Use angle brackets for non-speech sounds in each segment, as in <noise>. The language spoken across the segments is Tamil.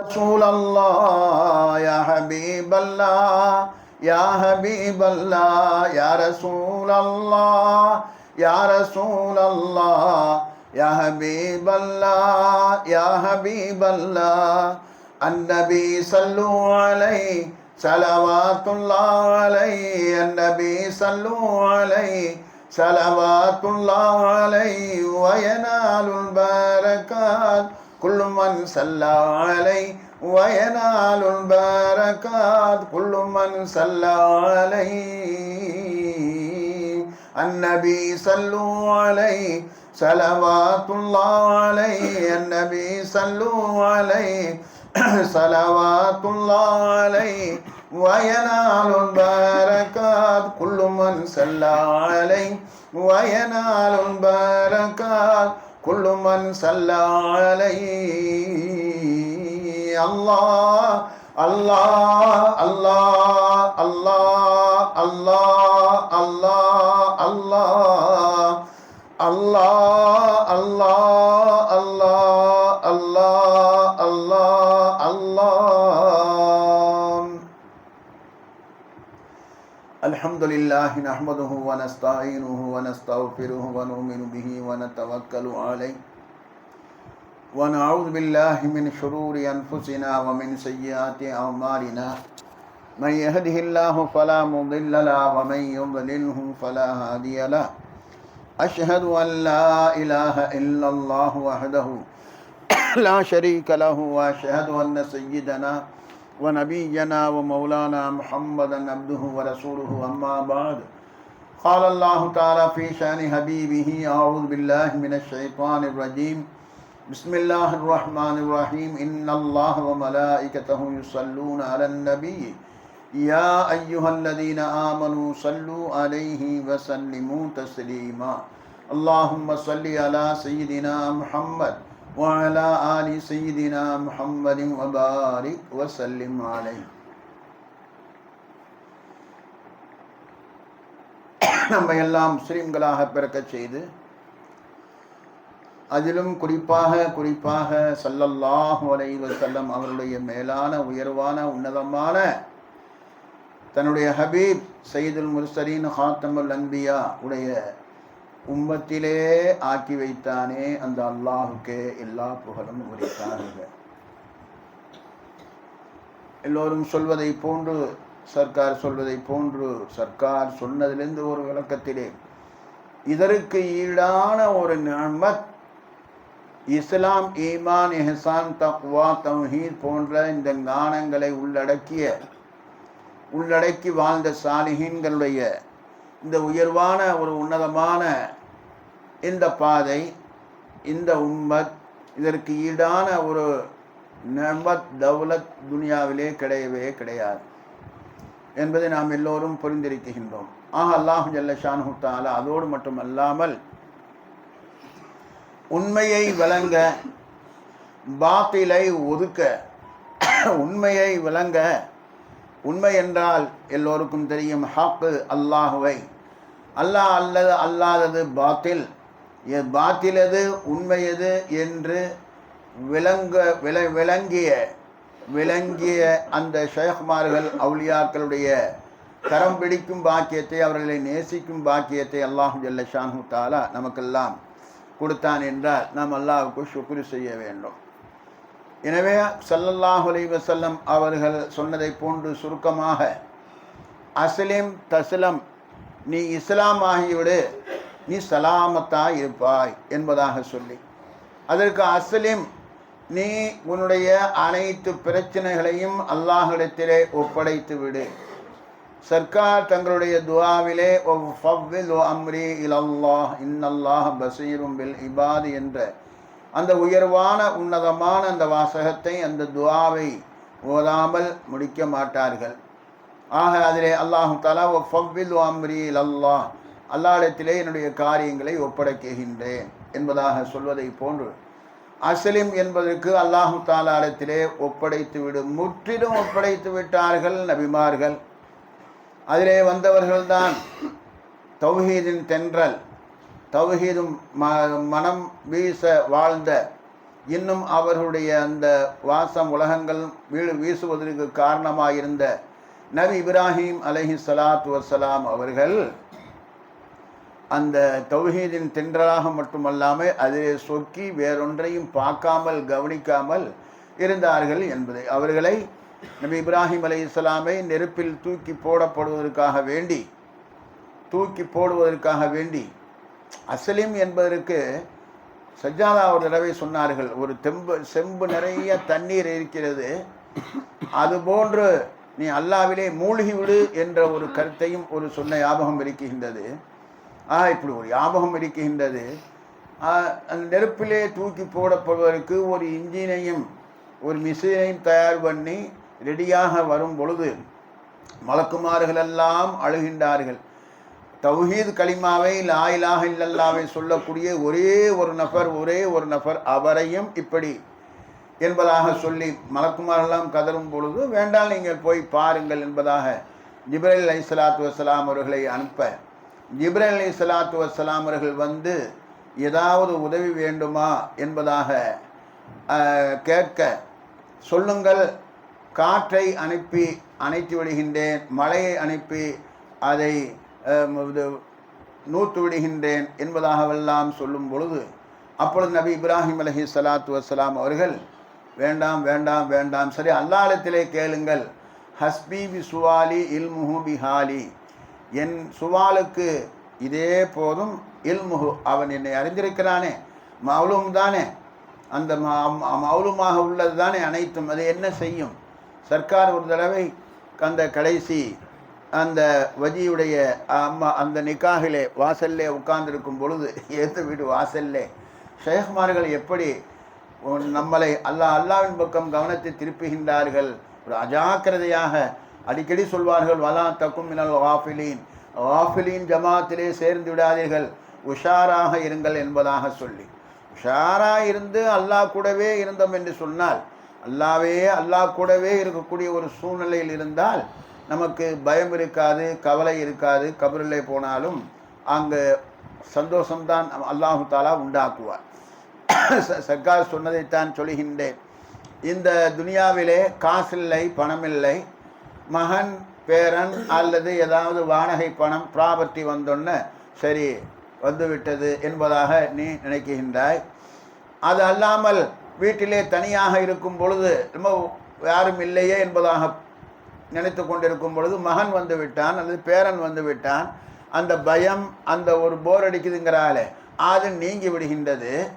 رسول الله يا حبيب الله يا حبيب الله يا رسول الله يا رسول الله يا حبيب الله يا حبيب الله. النبي صلوا عليه صلوات الله عليه. النبي صلوا عليه صلوات الله عليه. وينال البركات. குள்ளுமன் சல்லாலை வயனாலுன் பரகாத் குள்ளுமன் சல்லாலை. அந்நபி சல்லூ அலை சலவாத்துல்லாலை அந்நபி சல்லூ அலை சலவாத்துல்லாலை வயனாலுன் பரகாத் குள்ளுமன் சல்லாலை. வயனாலுன் பரகாத் كل من صلى عليه. الله الله الله الله الله الله الله الله الحمد لله نحمده ونستعينه ونستغفره ونؤمن به ونتوكل عليه. ونعوذ بالله من شرور أنفسنا ومن سيئات أعمالنا. من يهده الله فلا مضل له ومن يضلله فلا هادي له. أشهد أن لا إله إلا الله وحده. <coughs> لا شريك له وأشهد أن سيدنا ونبينا ومولانا محمدا عبده ورسوله. أما بعد قال الله تعالى في شأن حبيبه أعوذ بالله من الشيطان الرجيم. بسم الله الرحمن الرحيم. إن الله وملائكته يصلون على النبي. يا أيها الذين آمنوا صلوا عليه وسلموا تسليما. اللهم صل على سيدنا محمد وعلى آل سيدنا محمد وبارك وسلم عليه நம்ம எல்லாம் முஸ்லிம்களாக பிறக்கச் செய்து அதிலும் குறிப்பாக குறிப்பாக சல்லல்லாஹு அலைஹி வஸல்லம் அவருடைய மேலான உயர்வான உன்னதமான தன்னுடைய ஹபீப் சயீதுல் முர்சலீன் ஹாத்தமுல் அன்பியா உடைய உம்மத்திலே ஆக்கி வைத்தானே அந்த அல்லாஹுக்கு எல்லா புகழும் உரித்தார்கள். எல்லோரும் சொல்வதை போன்று சர்க்கார் சொல்வதை போன்று சர்க்கார் சொன்னதிலிருந்து ஒரு விளக்கத்திலே இதற்கு ஈடான ஒரு நன்மத் இஸ்லாம் ஈமான் எஹசான் தக்வா தௌஹீத் போன்ற இந்த ஞானங்களை உள்ளடக்கிய உள்ளடக்கி வாழ்ந்த சாலிஹீன்களுடைய இந்த உயர்வான ஒரு உன்னதமான இந்த பாதை இந்த உம்மத் இதற்கு ஈடான ஒரு நமத் தௌலத் துனியாவிலே கிடையவே கிடையாது என்பதை நாம் எல்லோரும் புரிந்திருக்கின்றோம். ஆக அல்லாஹு ஜல்ல ஷானு அதோடு மட்டுமல்லாமல் உண்மையை விளங்க பாத்திலை ஒதுக்க உண்மையை விளங்க உண்மை என்றால் எல்லோருக்கும் தெரியும் ஹாக்கு அல்லாஹுவை. அல்லாஹ் அல்லது அல்லாதது பாத்தில். பாத்திலது உண்மையது என்று விளங்க விள விளங்கிய விளங்கிய அந்த ஷேகுமார்கள் அவுளியாக்களுடைய கரம் பிடிக்கும் பாக்கியத்தை அவர்களை நேசிக்கும் பாக்கியத்தை அல்லாஹு ஜல்ல ஷானு தாலா நமக்கெல்லாம் கொடுத்தான் என்றால் நாம் அல்லாஹுக்கு சுக்குரு செய்ய வேண்டும். எனவே சல்லல்லாஹுலை வசல்லம் அவர்கள் சொன்னதை போன்று சுருக்கமாக அஸ்லிம் தஸ்லம் நீ இஸ்லாம் ஆகிவிடு நீ சலாமத்தாக இருப்பாய் என்பதாக சொல்லி அதற்கு அஸ்லிம் நீ உன்னுடைய அனைத்து பிரச்சனைகளையும் அல்லாஹிடத்திலே ஒப்படைத்து விடு. சர்க்கார் தங்களுடைய துவாவிலே ஃபவ்வில் அம்ரி இலல்லாஹ் இன்னல்லாஹ் பசீரும் பில் இபாது என்ற அந்த உயர்வான உன்னதமான அந்த வாசகத்தை அந்த துவாவை ஓதாமல் முடிக்க மாட்டார்கள். ஆக அதிலே அல்லாஹு தலா ஒ ஃபவ்வில் அம்ரி அல்லாஹ் அல்லாடத்திலே என்னுடைய காரியங்களை ஒப்படைக்குகின்றேன் என்பதாக சொல்வதை போன்று அசலிம் என்பதற்கு அல்லாஹு தாலாடத்திலே ஒப்படைத்து விடும் முற்றிலும் ஒப்படைத்து விட்டார்கள் நபிமார்கள். அதிலே வந்தவர்கள்தான் தௌஹீதின் தென்றல் தௌஹீதும் ம மனம் வீச வாழ்ந்த இன்னும் அவர்களுடைய அந்த வாசம் உலகங்கள் வீழ் வீசுவதற்கு காரணமாயிருந்த நபி இப்ராஹிம் அலஹி சலாத்து வசலாம் அவர்கள் அந்த தௌஹீதின் தென்றலாக மட்டுமல்லாமல் அதிலே சொக்கி வேறொன்றையும் பார்க்காமல் கவனிக்காமல் இருந்தார்கள் என்பதை அவர்களை நபி இப்ராஹிம் அலி இஸ்லாமை நெருப்பில் தூக்கி போடப்படுவதற்காக வேண்டி தூக்கி போடுவதற்காக வேண்டி அசலிம் என்பதற்கு சஜாதா ஒரு தடவை சொன்னார்கள் ஒரு தெம்பு செம்பு நிறைய தண்ணீர் இருக்கிறது. அதுபோன்று நீ அல்லாவிலே மூழ்கி விடு என்ற ஒரு கருத்தையும் ஒரு சொன்ன ஞாபகம் இருக்கின்றது. ஆ இப்படி ஒரு ஞாபகம் இருக்கின்றது. அந்த நெருப்பிலே தூக்கி போடப்படுவதற்கு ஒரு இன்ஜினையும் ஒரு மிஷினையும் தயார் பண்ணி ரெடியாக வரும் பொழுது மலக்குமார்கள் எல்லாம் அழுகின்றார்கள். தௌஹீது கலிமாவை லாயிலாக இல்லல்லாவை சொல்லக்கூடிய ஒரே ஒரு நபர் ஒரே ஒரு நபர் அவரையும் இப்படி என்பதாக சொல்லி மலக்குமாரெல்லாம் கதரும் பொழுது வேண்டாம் நீங்கள் போய் பாருங்கள் என்பதாக ஜிப்ரேல் அலி சலாத்து வசலாம் அவர்களை அனுப்ப ஜிப்ரேல் அலி சலாத்து வசலாம் அவர்கள் வந்து ஏதாவது உதவி வேண்டுமா என்பதாக கேட்க சொல்லுங்கள் காற்றை அனுப்பி அணைத்து விடுகின்றேன் மழையை அனுப்பி அதை நூத்து இது விடுகின்றேன் என்பதாகவெல்லாம் சொல்லும் பொழுது அப்பொழுது நபி இப்ராஹிம் அலஹி சலாத்து வசலாம் அவர்கள் வேண்டாம் வேண்டாம் வேண்டாம் சரி அல்லாஹ்விடத்திலே கேளுங்கள். ஹஸ்பி பி சுவாலி இல்முஹு பிஹாலி. என் சுவாலுக்கு இதே போதும் இல்முஹு அவன் என்னை அறிந்திருக்கிறானே மௌலும் தானே அந்த ம- மௌலுமாக உள்ளது தானே அனைத்தும் அது என்ன செய்யும்? சர்க்கார் ஒரு தடவை அந்த கடைசி அந்த வஜியுடைய அம்மா அந்த நிக்காகிலே வாசல்லே உட்கார்ந்துருக்கும் பொழுது ஏத்து வீடு வாசல்லே ஷேகுமார்கள் எப்படி நம்மளை அல்லாஹ் அல்லாவின் பக்கம் கவனத்தை திருப்புகின்றார்கள்? ஒரு அஜாக்கிரதையாக அடிக்கடி சொல்வார்கள் வலா தக்கும் மினல் வாஃபிலீன் வாஃபிலீன் ஜமாத்திலே சேர்ந்து விடாதீர்கள். உஷாராக இருங்கள் என்பதாக சொல்லி. உஷாராக இருந்து அல்லாஹ் கூடவே இருந்தோம் என்று சொன்னால் அல்லாவே அல்லாஹ் கூடவே இருக்கக்கூடிய ஒரு சூழ்நிலையில் இருந்தால் நமக்கு பயம் இருக்காது கவலை இருக்காது கபரில் போனாலும் அங்கு சந்தோஷம்தான் அல்லாஹு தாலா உண்டாக்குவார். ச- சர்க்கார் சொன்னதைத்தான் சொல்கின்றேன். இந்த துனியாவிலே காசில்லை பணமில்லை. மகன் பேரன் அல்லது ஏதாவது வாடகை பணம் ப்ராபர்ட்டி வந்தோன்னே சரி வந்துவிட்டது என்பதாக நீ நினைக்கின்றாய். அது அல்லாமல் வீட்டிலே தனியாக இருக்கும் பொழுது ரொம்ப யாரும் இல்லையே என்பதாக நினைத்து கொண்டிருக்கும் பொழுது மகன் வந்து விட்டான் அல்லது பேரன் வந்து விட்டான். அந்த பயம் அந்த ஒரு போர் அடிக்குதுங்கிறாலே அது நீங்கி விடுகின்றது.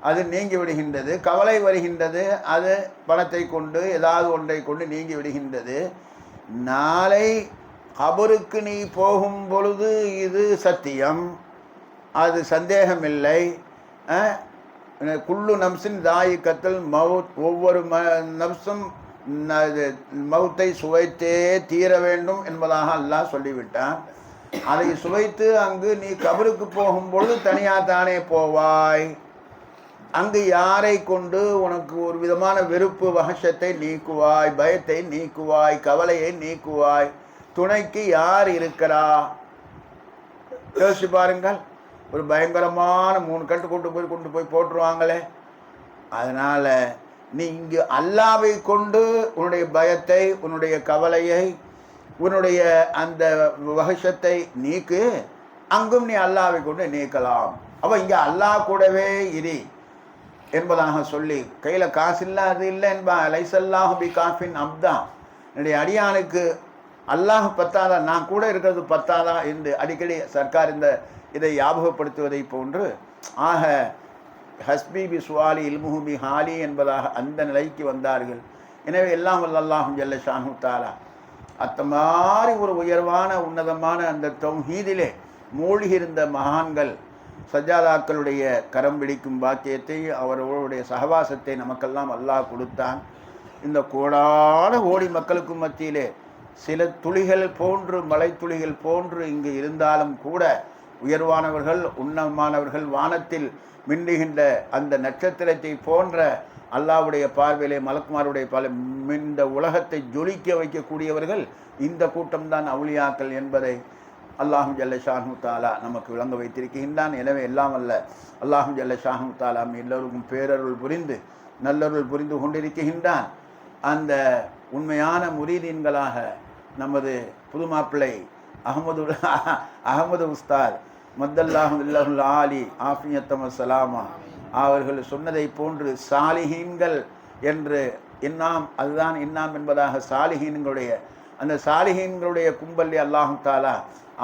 அது நீங்கி விடுகின்றது. கவலை வருகின்றது. அது பணத்தை கொண்டு ஏதாவது ஒன்றை கொண்டு நீங்கி விடுகின்றது. நாளை கபருக்கு நீ போகும் பொழுது இது சத்தியம். அது சந்தேகமில்லை. குள்ளு நம்சின் தாயி கத்தல் மவுத் ஒவ்வொரு ம நம்சும் மௌத்தை மவுத்தை சுவைத்தே தீர வேண்டும் என்பதாக அல்லாஹ் சொல்லிவிட்டான். அதை சுவைத்து அங்கு நீ கபருக்கு போகும் பொழுது தனியாக தானே போவாய். அங்கு யாரை கொண்டு உனக்கு ஒரு விதமான வெறுப்பு வகசத்தை நீக்குவாய் பயத்தை நீக்குவாய் கவலையை நீக்குவாய். துணைக்கு யார் இருக்கிறா? யோசிச்சு பாருங்கள். ஒரு பயங்கரமான மூணு கட்டு கொண்டு போய் கொண்டு போய் போட்டுருவாங்களே. அதனால நீ இங்கு அல்லாவை கொண்டு உன்னுடைய பயத்தை உன்னுடைய கவலையை உன்னுடைய அந்த வகஷத்தை நீக்கு. அங்கும் நீ அல்லாவை கொண்டு நீக்கலாம். அப்போ இங்கே அல்லாஹ் கூடவே இரு என்பதாக சொல்லி கையில் காசு இல்லாது இல்லை என்பா லைசல்லாஹு பி காஃபின் அப்தா. என்னுடைய அடியானுக்கு அல்லாஹ் பத்தாதா நான் கூட இருக்கிறது பத்தாதா என்று அடிக்கடி சர்க்கார் இந்த இதை ஞாபகப்படுத்துவதை போன்று ஆக ஹஸ்பி பி சுவாலி இல்முஹுபி ஹாலி என்பதாக அந்த நிலைக்கு வந்தார்கள். எனவே எல்லாம் வல்லல்லாஹும் ஜல்ல ஷானு தாலா அத்த மாதிரி ஒரு உயர்வான உன்னதமான அந்த தௌஹீதிலே மூழ்கியிருந்த மகான்கள் சஜாதாக்களுடைய கரம் பிடிக்கும் பாக்கியத்தை அவர்களுடைய சகவாசத்தை நமக்கெல்லாம் அல்லாஹ் கொடுத்தான். இந்த கோடான ஓடி மக்களுக்கும் மத்தியிலே சில துளிகள் போன்று மலைத்துளிகள் போன்று இங்கு இருந்தாலும் கூட உயர்வானவர்கள் உன்னமானவர்கள் வானத்தில் மின்னுகின்ற அந்த நட்சத்திரத்தை போன்ற அல்லாவுடைய பார்வையிலே மலக்குமாருடைய பல இந்த உலகத்தை ஜொலிக்க வைக்கக்கூடியவர்கள் இந்த கூட்டம்தான் அவுளியாக்கள் என்பதை அல்லாஹும் ஜல்ல ஷாஹு தாலா நமக்கு விளங்க வைத்திருக்கின்றான். எனவே எல்லாம் அல்ல அல்லாஹும் ஜல்ல ஷாஹு தாலா எல்லோருக்கும் பேரருள் புரிந்து நல்லருள் புரிந்து கொண்டிருக்கின்றான். அந்த உண்மையான முரீதீன்களாக நமது புதுமாப்பிள்ளை அகமது அகமது உஸ்தாத் மத்தல்லாஹுல்லாஹுல் ஆலி ஆஃபியத்தம சலாமா. அவர்கள் சொன்னதை போன்று சாலிஹீன்கள் என்று இன்னாம் அதுதான் இன்னாம் என்பதாக சாலிஹீன்களுடைய அந்த சாலிஹீன்களுடைய கும்பல்லி அல்லாஹு தாலா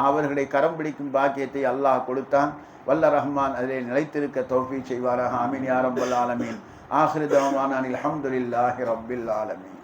அவர்களை கரம் பிடிக்கும் பாக்கியத்தை அல்லாஹ் கொடுத்தான். வல்ல ரஹ்மான் அதில் நிலைத்திருக்க தோஃபி செய்வாராக. ஆமீன் யாரம்பல் ஆலமீன். ஆஹிரு தவமானான் அல்ஹம்துலில்லாஹி ரப்பில் ஆலமீன்.